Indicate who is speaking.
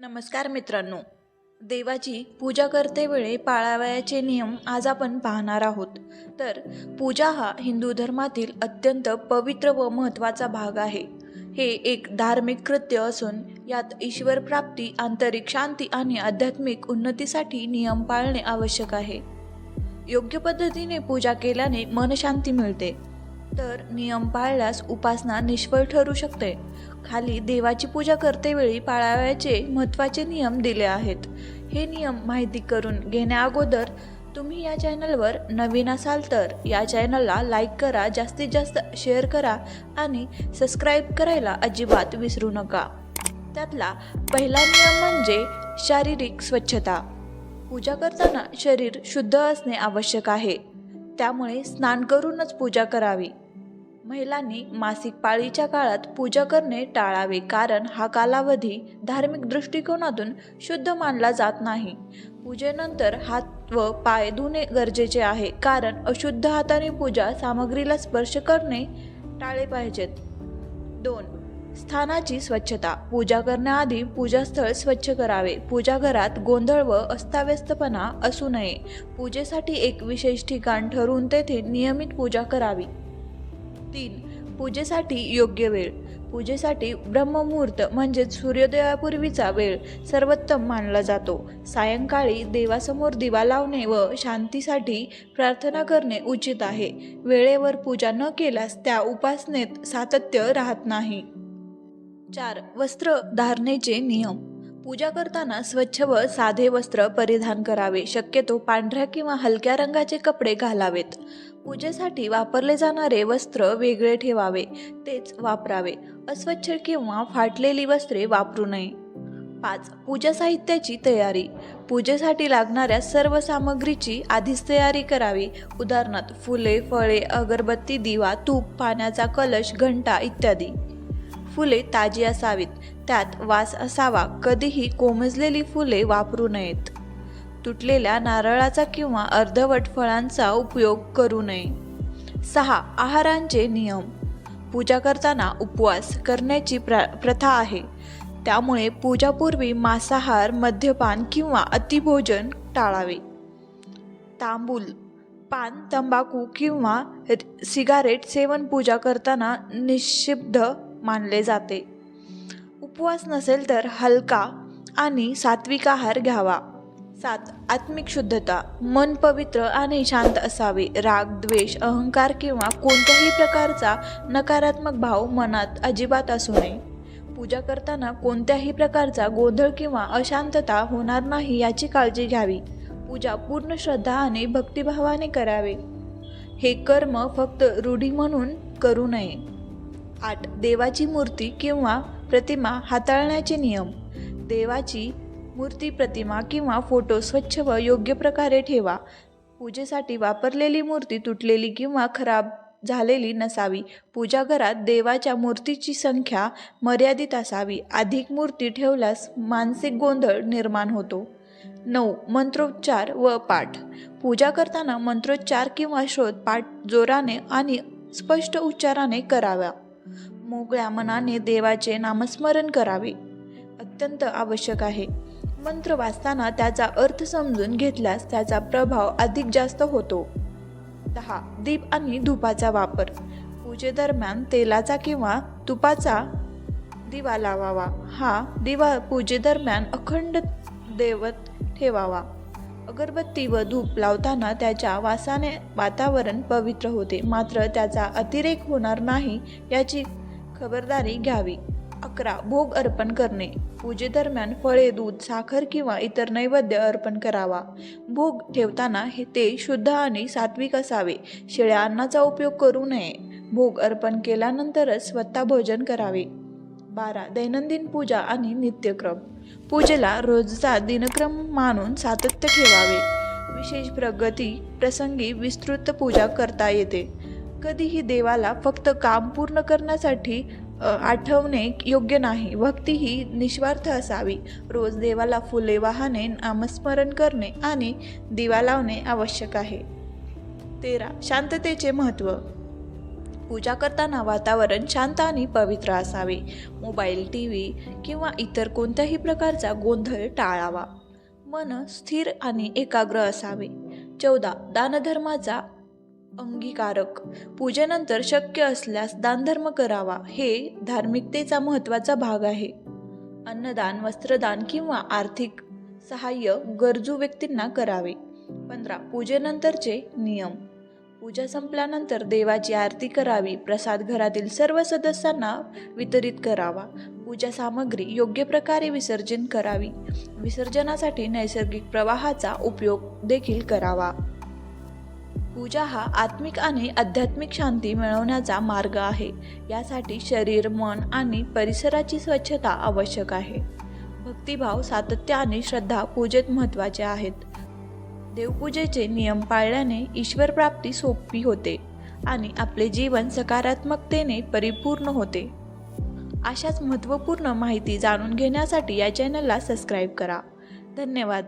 Speaker 1: नमस्कार मित्रांनो. देवाची पूजा करतेवेळी पाळावयाचे नियम आज आपण पाहणार आहोत. तर पूजा हा हिंदू धर्मातील अत्यंत पवित्र व महत्त्वाचा भाग आहे. हे एक धार्मिक कृत्य असून यात ईश्वर प्राप्ती आंतरिक शांती आणि आध्यात्मिक उन्नतीसाठी नियम पाळणे आवश्यक आहे. योग्य पद्धतीने पूजा केल्याने मनशांती मिळते. तर नियम पाळल्यास उपासना निष्फळ ठरू शकते. खाली देवाची पूजा करतेवेळी पाळावयाचे महत्त्वाचे नियम दिले आहेत. हे नियम माहिती करून घेण्याअगोदर तुम्ही या चॅनलवर नवीन असाल तर या चॅनलला लाईक करा जास्तीत जास्त शेअर करा आणि सबस्क्राईब करायला अजिबात विसरू नका. त्यातला पहिला नियम म्हणजे शारीरिक स्वच्छता. पूजा करताना शरीर शुद्ध असणे आवश्यक आहे. त्यामुळे स्नान करूनच पूजा करावी. महिलांनी मासिक पाळीच्या काळात पूजा करणे टाळावे कारण हा कालावधी धार्मिक दृष्टिकोनातून शुद्ध मानला जात नाही. पूजेनंतर हात व पाय धुणे गरजेचे आहे कारण अशुद्ध हाताने पूजा सामग्रीला स्पर्श करणे टाळे पाहिजेत. दोन स्थानाची स्वच्छता. पूजा करण्याआधी पूजास्थळ स्वच्छ करावे. पूजाघरात गोंधळ व अस्ताव्यस्तपणा असू नये. पूजेसाठी एक विशेष ठिकाण ठरवून तेथे नियमित पूजा करावी. तीन. पूजेसाठी योग्य वेळ. पूजेसाठी ब्रह्ममुहूर्त म्हणजेच सूर्योदयापूर्वीचा वेळ सर्वोत्तम मानला जातो. सायंकाळी देवासमोर दिवा लावणे व शांतीसाठी प्रार्थना करणे उचित आहे. वेळेवर पूजा न केल्यास त्या उपासनेत सातत्य राहत नाही. चार. वस्त्र धारणेचे नियम. पूजा करताना स्वच्छ व साधे वस्त्र परिधान करावे. शक्यतो पांढऱ्या किंवा हलक्या रंगाचे कपडे घालावेत. पूजेसाठी वापरले जाणारे वस्त्र वेगळे ठेवावे तेच वापरावे. अस्वच्छ किंवा फाटलेली वस्त्रे वापरू नये. पाच पूजा साहित्याची तयारी. पूजेसाठी लागणाऱ्या सर्व सामग्रीची आधीच तयारी करावी. उदाहरणार्थ फुले फळे अगरबत्ती दिवा तूप पाण्याचा कलश घंटा इत्यादी. फुले ताजी असावीत. त्यात वास असावा. कधीही कोमजलेली फुले वापरू नयेत. तुटलेल्या नारळाचा किंवा अर्धवट फळांचा उपयोग करू नये. सहा. आहारांचे नियम. पूजा करताना उपवास करण्याची प्र प्रथा आहे. त्यामुळे पूजापूर्वी मांसाहार मद्यपान किंवा अतिभोजन टाळावे. तांबूल. पान तंबाखू किंवा सिगारेट सेवन पूजा करताना निषिद्ध मानले जाते. उपवास नसेल तर हलका आणि सात्विक आहार घ्यावा. सात आत्मिक शुद्धता. मन पवित्र आणि शांत असावे. राग द्वेष अहंकार किंवा कोणत्याही प्रकारचा नकारात्मक भाव मनात अजिबात असू नये. पूजा करताना कोणत्याही प्रकारचा गोंधळ किंवा अशांतता होणार नाही याची काळजी घ्यावी. पूजा पूर्ण श्रद्धा आणि भक्तिभावाने करावे. हे कर्म फक्त रूढी म्हणून करू नये. आठ देवाची मूर्ती किंवा प्रतिमा हाताळण्याचे नियम. देवाची मूर्ती प्रतिमा किंवा फोटो स्वच्छ व योग्य प्रकारे ठेवा. पूजेसाठी वापरलेली मूर्ती तुटलेली किंवा खराब झालेली नसावी. पूजा घरात देवाच्या मूर्तीची संख्या मर्यादित असावी. अधिक मूर्ती ठेवल्यास मानसिक गोंधळ निर्माण होतो. नऊ मंत्रोच्चार व पाठ. पूजा करताना मंत्रोच्चार किंवा शोध पाठ जोराने आणि स्पष्ट उच्चाराने कराव्या मोकळ्या मनाने देवाचे नामस्मरण करावे. अत्यंत आवश्यक आहे. मंत्र वाचताना त्याचा अर्थ समजून घेतल्यास त्याचा प्रभाव अधिक जास्त होतो. दहा. दीप आणि धुपाचा वापर. पूजेदरम्यान तेलाचा किंवा तुपाचा दिवा लावावा. हा दिवा पूजेदरम्यान अखंड देवत ठेवावा. अगरबत्ती व धूप लावताना त्याच्या वासाने वातावरण पवित्र होते. मात्र त्याचा अतिरेक होणार नाही याची खबरदारी घ्यावी. अकरा. भोग अर्पण करणे. पूजेदरम्यान फळे दूध साखर किंवा इतर नैवेद्य अर्पण करावा. भोग ठेवताना हे ते शुद्ध आणि सात्विक असावे. शिळ्या अन्नाचा उपयोग करू नये. भोग अर्पण केल्यानंतरच स्वतः भोजन करावे. बारा. दैनंदिन पूजा आणि नित्यक्रम. पूजेला रोजचा दिनक्रम मानून सातत्य ठेवावे. विशेष प्रगती प्रसंगी विस्तृत पूजा करता येते. कधीही देवाला फक्त काम पूर्ण करण्यासाठी आठवणे योग्य नाही. भक्ती ही निस्वार्थ असावी. रोज देवाला फुले वाहने नामस्मरण करणे आणि दिवा लावणे आवश्यक आहे. तेरा. शांततेचे महत्त्व. पूजा करताना वातावरण शांत आणि पवित्र असावे. मोबाईल टी व्ही किंवा इतर कोणत्याही प्रकारचा गोंधळ टाळावा. मन स्थिर आणि एकाग्र असावे. चौदा. दानधर्माचा अंगीकारक. पूजेनंतर शक्य असल्यास दानधर्म करावा हे धार्मिकतेचा महत्त्वाचा भाग आहे. अन्नदान वस्त्रदान किंवा आर्थिक सहाय्य गरजू व्यक्तींना करावे. पंधरा पूजेनंतरचे नियम. पूजा संपल्यानंतर देवाची आरती करावी प्रसाद घरातील सर्व सदस्यांना वितरित करावा. पूजा सामग्री योग्य प्रकारे विसर्जन करावी. विसर्जनासाठी नैसर्गिक प्रवाहाचा उपयोग देखील करावा. पूजा हा आत्मिक आणि आध्यात्मिक शांती मिळवण्याचा मार्ग आहे. यासाठी शरीर मन आणि परिसराची स्वच्छता आवश्यक आहे. भक्तिभाव सातत्य आणि श्रद्धा पूजेत महत्त्वाचे आहेत. देवपूजेचे नियम पाळल्याने ईश्वर प्राप्ती सोपी होते आणि आपले जीवन सकारात्मकतेने परिपूर्ण होते. अशाच महत्त्वपूर्ण माहिती जाणून घेण्यासाठी या चॅनलला सबस्क्राईब करा. धन्यवाद.